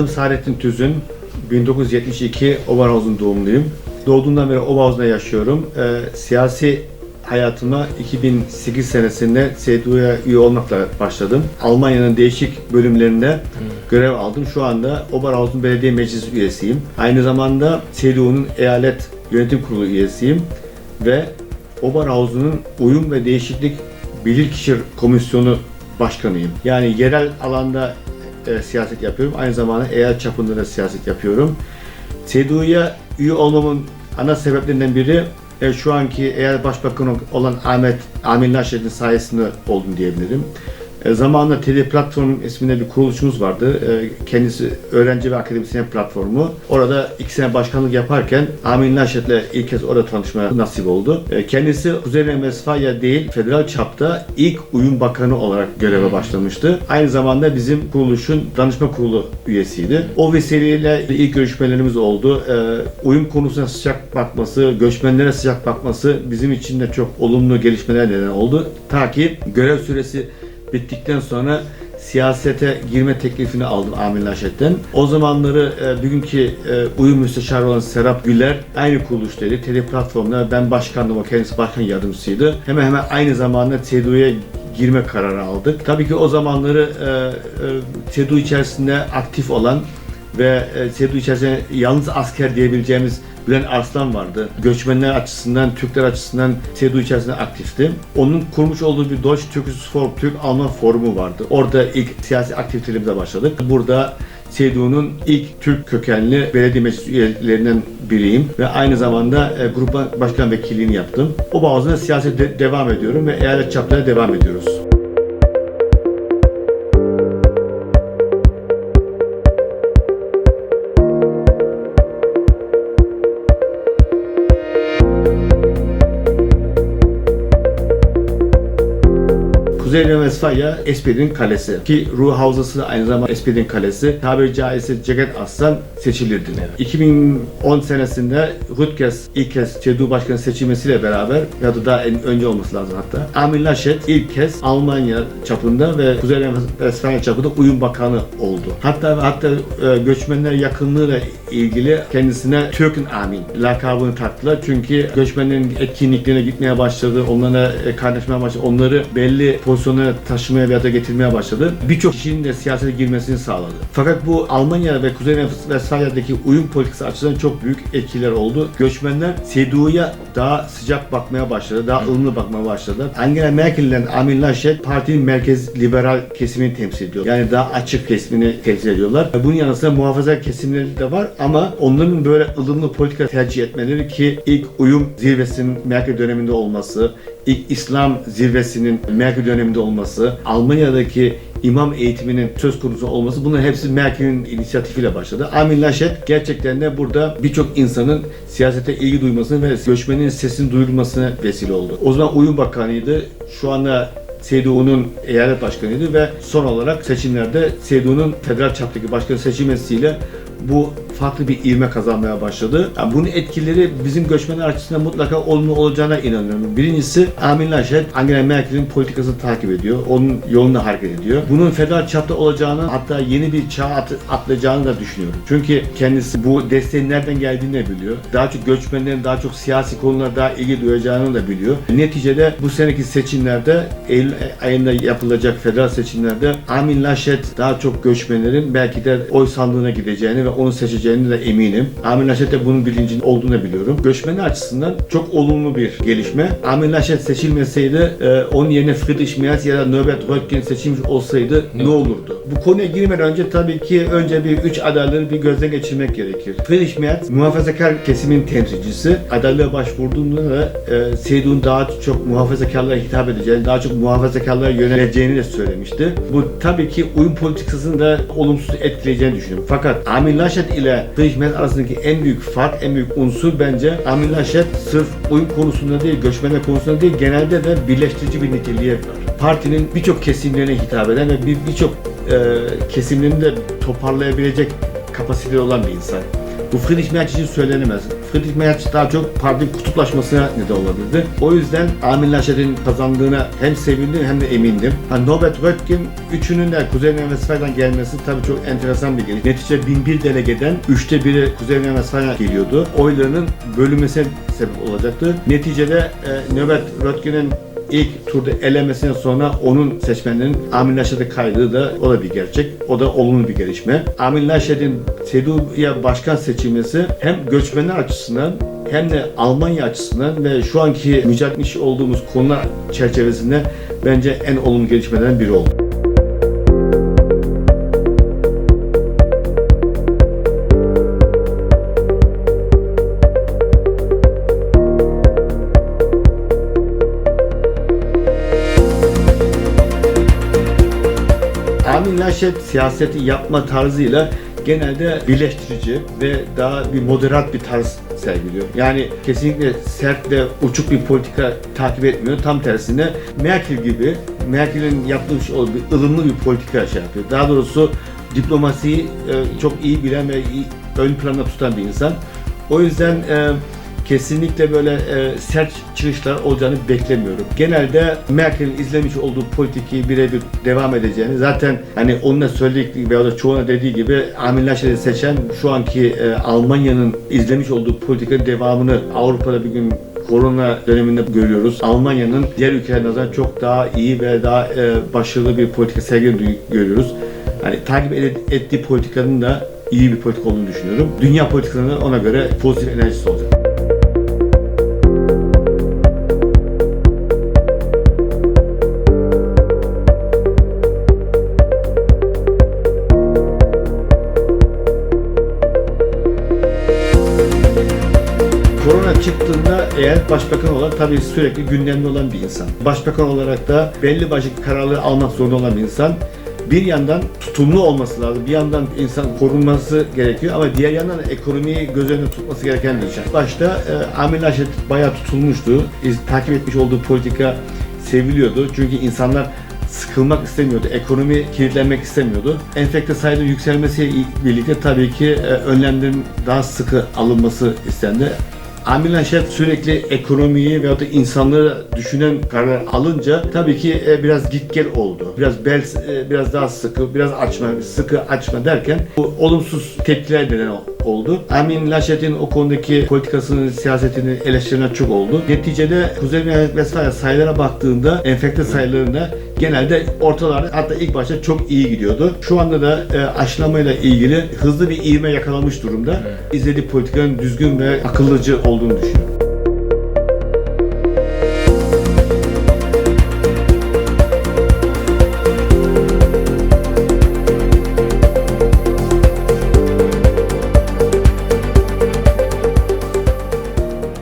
Adım Saadettin Tüzün. 1972 Oberhausen doğumluyum. Doğduğumdan beri Oberhausen'da yaşıyorum. Ee, siyasi hayatıma 2008 senesinde CDU'ya üye olmakla başladım. Almanya'nın değişik bölümlerinde görev aldım. Şu anda Oberhausen Belediye Meclisi üyesiyim. Aynı zamanda CDU'nun eyalet yönetim kurulu üyesiyim ve Oberhausen'ın uyum ve değişiklik bilirkişi komisyonu başkanıyım. Yani yerel alanda e, siyaset yapıyorum. Aynı zamanda eyalet çapında da siyaset yapıyorum. CDU'ya üye olmamın ana sebeplerinden biri e, şu anki eyalet başbakanı olan Ahmet Amin Naşet'in sayesinde oldum diyebilirim. E, zamanında TD Platform isminde bir kuruluşumuz vardı. E, kendisi öğrenci ve akademisyen platformu. Orada iki sene başkanlık yaparken Amin Naşet'le ilk kez orada tanışmaya nasip oldu. E, kendisi Kuzey ve Vesfalya değil, federal çapta ilk uyum bakanı olarak göreve başlamıştı. Aynı zamanda bizim kuruluşun danışma kurulu üyesiydi. O vesileyle ilk görüşmelerimiz oldu. E, uyum konusuna sıcak bakması, göçmenlere sıcak bakması bizim için de çok olumlu gelişmeler neden oldu. Ta ki görev süresi bittikten sonra siyasete girme teklifini aldım Amir Naşet'ten. O zamanları e, bugünkü e, uyum müsteşarı olan Serap Güler aynı kuruluştaydı. Tele platformda ben başkandım, o kendisi başkan yardımcısıydı. Hemen hemen aynı zamanda CDU'ya girme kararı aldık. Tabii ki o zamanları e, e, CDU içerisinde aktif olan ve e, CDU içerisinde yalnız asker diyebileceğimiz Bülent Arslan vardı. Göçmenler açısından, Türkler açısından CDU içerisinde aktifti. Onun kurmuş olduğu bir Deutsche Türkisches Forum, Türk-Alman forumu vardı. Orada ilk siyasi aktivitelerimize başladık. Burada CDU'nun ilk Türk kökenli belediye meclis üyelerinden biriyim ve aynı zamanda e, grup başkan vekilliğini yaptım. O bağlamda siyasete devam ediyorum ve eyalet çaplarına devam ediyoruz. Kuzey Rene-Westfalya SPD'nin kalesi. Ki ruh havzası aynı zamanda SPD'nin kalesi. Tabiri caizse ceket aslan seçilirdi. 2010 senesinde Rüttges ilk kez CDU başkanı seçilmesiyle beraber ya da daha en önce olması lazım hatta. Armin Laschet ilk kez Almanya çapında ve Kuzey Rene-Westfalya çapında uyum bakanı oldu. Hatta hatta e, göçmenler yakınlığıyla ilgili kendisine Türk'ün Amin lakabını taktılar. Çünkü göçmenlerin etkinliklerine gitmeye başladı, onlara e, kaynaşmaya başladı, onları belli pozisyonlara taşımaya veya da getirmeye başladı. Birçok kişinin de siyasete girmesini sağladı. Fakat bu Almanya ve Kuzey Vesfalya'daki uyum politikası açısından çok büyük etkiler oldu. Göçmenler CDU'ya daha sıcak bakmaya başladı, daha ılımlı bakmaya başladı. Angela Merkel ile Armin Laschet partinin merkez liberal kesimini temsil ediyor. Yani daha açık kesimini temsil ediyorlar. Bunun yanı sıra muhafazakar kesimleri de var ama onların böyle ılımlı politika tercih etmeleri ki ilk uyum zirvesinin Merkel döneminde olması, ilk İslam zirvesinin Merkel döneminde olması, Almanya'daki imam eğitiminin söz konusu olması bunların hepsi Merkel'in inisiyatifiyle başladı. Armin Laschet gerçekten de burada birçok insanın siyasete ilgi duymasını ve göçmenin sesini duyurmasına vesile oldu. O zaman Uyum Bakanıydı. Şu anda CDU'nun eyalet başkanıydı ve son olarak seçimlerde CDU'nun federal çaptaki başkanı seçilmesiyle bu farklı bir ivme kazanmaya başladı. Yani bunun etkileri bizim göçmenler açısından mutlaka olumlu olacağına inanıyorum. Birincisi Armin Laschet Angela Merkel'in politikasını takip ediyor. Onun yolunda hareket ediyor. Bunun federal çapta olacağını hatta yeni bir çağ at- atlayacağını da düşünüyorum. Çünkü kendisi bu desteğin nereden geldiğini de biliyor. Daha çok göçmenlerin daha çok siyasi konulara daha ilgi duyacağını da biliyor. Neticede bu seneki seçimlerde Eylül ayında yapılacak federal seçimlerde Armin Laschet daha çok göçmenlerin belki de oy sandığına gideceğini ve onu seçeceğini de eminim. Armin Laschet de bunun bilincinde olduğunu biliyorum. Göçmenler açısından çok olumlu bir gelişme. Armin Laschet seçilmeseydi e, onun yerine Friedrich Merz ya da Norbert Röttgen seçilmiş olsaydı ne olurdu? Bu konuya girmeden önce tabii ki önce bir üç adayları bir gözden geçirmek gerekir. Friedrich Merz muhafazakar kesimin temsilcisi. Adaylığa başvurduğunda da e, CDU'nun daha çok muhafazakarlara hitap edeceğini, daha çok muhafazakarlara yöneleceğini de söylemişti. Bu tabii ki uyum politikasını da olumsuz etkileyeceğini düşünüyorum. Fakat Armin Laschet ile Friedrich Merz arasındaki en büyük fark, en büyük unsur bence Armin Laschet sırf uyum konusunda değil, göçmenler konusunda değil, genelde de birleştirici bir niteliği var. Partinin birçok kesimlerine hitap eden ve bir- birçok e, kesimlerini de toparlayabilecek kapasiteli olan bir insan. Bu Friedrich Merz için söylenemez. Friedrich Merz daha çok partinin kutuplaşmasına neden olabilirdi. O yüzden Armin Laschet'in kazandığına hem sevindim hem de emindim. Ha, Norbert Röttgen üçünün de Kuzey Westfalya'dan gelmesi tabii çok enteresan bir geliş. Netice 1001 delegeden üçte biri Kuzey Westfalya geliyordu. Oylarının bölünmesine sebep olacaktı. Neticede e, Norbert Röttgen'in ilk turda elemesinden sonra onun seçmenlerin Armin Laschet'e kaydığı da o da bir gerçek. O da olumlu bir gelişme. Armin Laschet'in CDU'ya başkan seçilmesi hem göçmenler açısından hem de Almanya açısından ve şu anki mücadele olduğumuz konular çerçevesinde bence en olumlu gelişmelerden biri oldu. Laschet siyaseti yapma tarzıyla genelde birleştirici ve daha bir moderat bir tarz sergiliyor. Yani kesinlikle sert ve uçuk bir politika takip etmiyor. Tam tersine Merkel gibi Merkel'in yapmış olduğu ılımlı bir politika şey yapıyor. Daha doğrusu diplomasiyi e, çok iyi bilen ve ön planda tutan bir insan. O yüzden e, kesinlikle böyle e, sert çıkışlar olacağını beklemiyorum. Genelde Merkel'in izlemiş olduğu politikayı birebir devam edeceğini zaten hani onun da söylediği veya da çoğuna dediği gibi Armin Laschet'i seçen şu anki e, Almanya'nın izlemiş olduğu politikanın devamını Avrupa'da bir gün korona döneminde görüyoruz. Almanya'nın diğer ülkelere nazaran çok daha iyi ve daha e, başarılı bir politika sergilediğini görüyoruz. Hani takip ed- ettiği politikanın da iyi bir politika olduğunu düşünüyorum. Dünya politikasının ona göre pozitif enerjisi olacak. Eğer başbakan olan tabii sürekli gündemde olan bir insan. Başbakan olarak da belli başlı kararları almak zorunda olan bir insan. Bir yandan tutumlu olması lazım. Bir yandan insan korunması gerekiyor ama diğer yandan da ekonomiyi göz önünde tutması gereken bir insan. Başta e, Amir Laschet bayağı tutulmuştu. İz, takip etmiş olduğu politika seviliyordu. Çünkü insanlar sıkılmak istemiyordu. Ekonomi kilitlenmek istemiyordu. Enfekte sayıları yükselmesiyle birlikte tabii ki e, önlemlerin daha sıkı alınması istendi. Amir Laschet sürekli ekonomiyi veyahut da insanları düşünen karar alınca tabii ki e, biraz git gel oldu. Biraz bel e, biraz daha sıkı, biraz açma, sıkı açma derken bu olumsuz tepkiler neden ol- oldu. Amin Laschet'in o konudaki politikasını, siyasetini eleştirilen çok oldu. Neticede Kuzey Westfalia sayılara baktığında enfekte sayılarında genelde ortalarda hatta ilk başta çok iyi gidiyordu. Şu anda da e, aşılamayla ilgili hızlı bir ivme yakalamış durumda. İzlediği politikanın düzgün ve akıllıcı olduğunu düşünüyorum.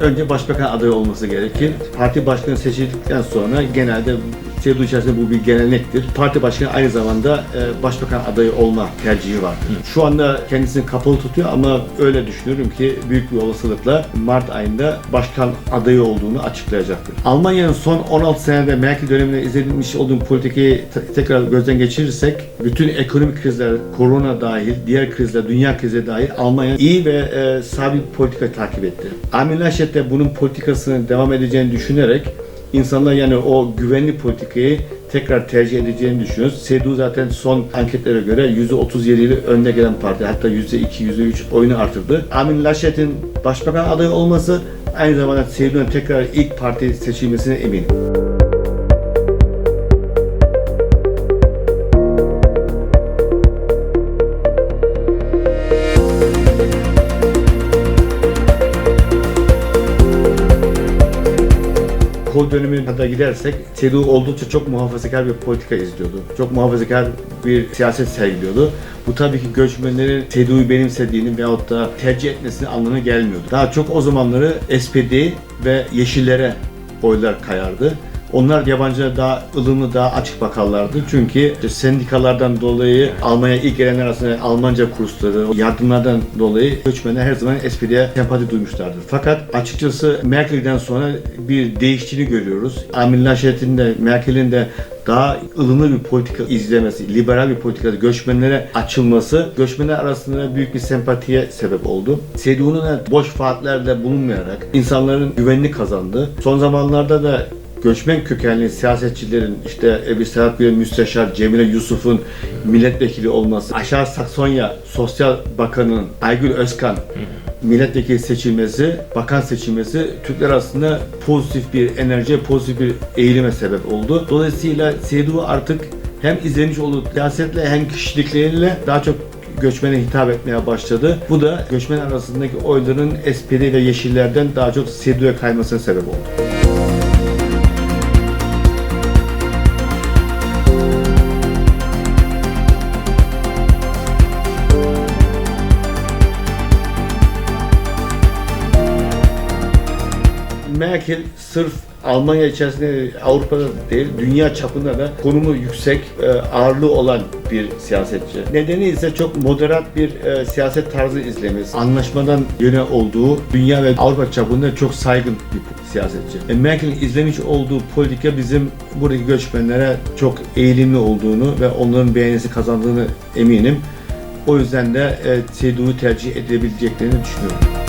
önce başbakan adayı olması gerekir. Parti başkanı seçildikten sonra genelde CDU içerisinde bu bir gelenektir. Parti başkanı aynı zamanda e, başbakan adayı olma tercihi vardır. Şu anda kendisini kapalı tutuyor ama öyle düşünüyorum ki büyük bir olasılıkla Mart ayında başkan adayı olduğunu açıklayacaktır. Almanya'nın son 16 senede Merkel döneminde izlenmiş olduğu politikayı te- tekrar gözden geçirirsek bütün ekonomik krizler, korona dahil, diğer krizler, dünya krizi dahil Almanya iyi ve e, sabit politika takip etti. Armin Laschet de bunun politikasını devam edeceğini düşünerek insanlar yani o güvenli politikayı tekrar tercih edeceğini düşünüyoruz. CDU zaten son anketlere göre %37 ile önde gelen parti. Hatta %2, %3 oyunu artırdı. Armin Laschet'in başbakan adayı olması aynı zamanda CDU'nun tekrar ilk parti seçilmesine eminim. Kol dönemine kadar gidersek CDU oldukça çok muhafazakar bir politika izliyordu. Çok muhafazakar bir siyaset sergiliyordu. Bu tabii ki göçmenlerin CDU'yu benimsediğini veyahut da tercih etmesinin anlamına gelmiyordu. Daha çok o zamanları SPD ve Yeşillere oylar kayardı. Onlar yabancılara daha ılımlı, daha açık bakarlardı. Çünkü işte sendikalardan dolayı Almanya ilk gelenler arasında Almanca kursları, yardımlardan dolayı göçmenler her zaman SPD'ye sempati duymuşlardır. Fakat açıkçası Merkel'den sonra bir değiştiğini görüyoruz. Armin Laschet'in de Merkel'in de daha ılımlı bir politika izlemesi, liberal bir politikada göçmenlere açılması göçmenler arasında büyük bir sempatiye sebep oldu. CDU'nun boş vaatlerde bulunmayarak insanların güvenini kazandı. Son zamanlarda da göçmen kökenli siyasetçilerin işte Ebi Serhat Gülen Müsteşar, Cemile Yusuf'un milletvekili olması, Aşağı Saksonya Sosyal Bakanı'nın Aygül Özkan milletvekili seçilmesi, bakan seçilmesi Türkler arasında pozitif bir enerji, pozitif bir eğilime sebep oldu. Dolayısıyla CDU artık hem izlemiş olduğu siyasetle hem kişilikleriyle daha çok göçmene hitap etmeye başladı. Bu da göçmen arasındaki oyların SPD ve Yeşillerden daha çok CDU'ya kaymasına sebep oldu. Merkel sırf Almanya içerisinde Avrupa'da değil, dünya çapında da konumu yüksek, e, ağırlığı olan bir siyasetçi. Nedeni ise çok moderat bir e, siyaset tarzı izlemesi. Anlaşmadan yöne olduğu dünya ve Avrupa çapında çok saygın bir siyasetçi. E, Merkel'in izlemiş olduğu politika bizim buradaki göçmenlere çok eğilimli olduğunu ve onların beğenisi kazandığını eminim. O yüzden de CDU'yu tercih edebileceklerini düşünüyorum.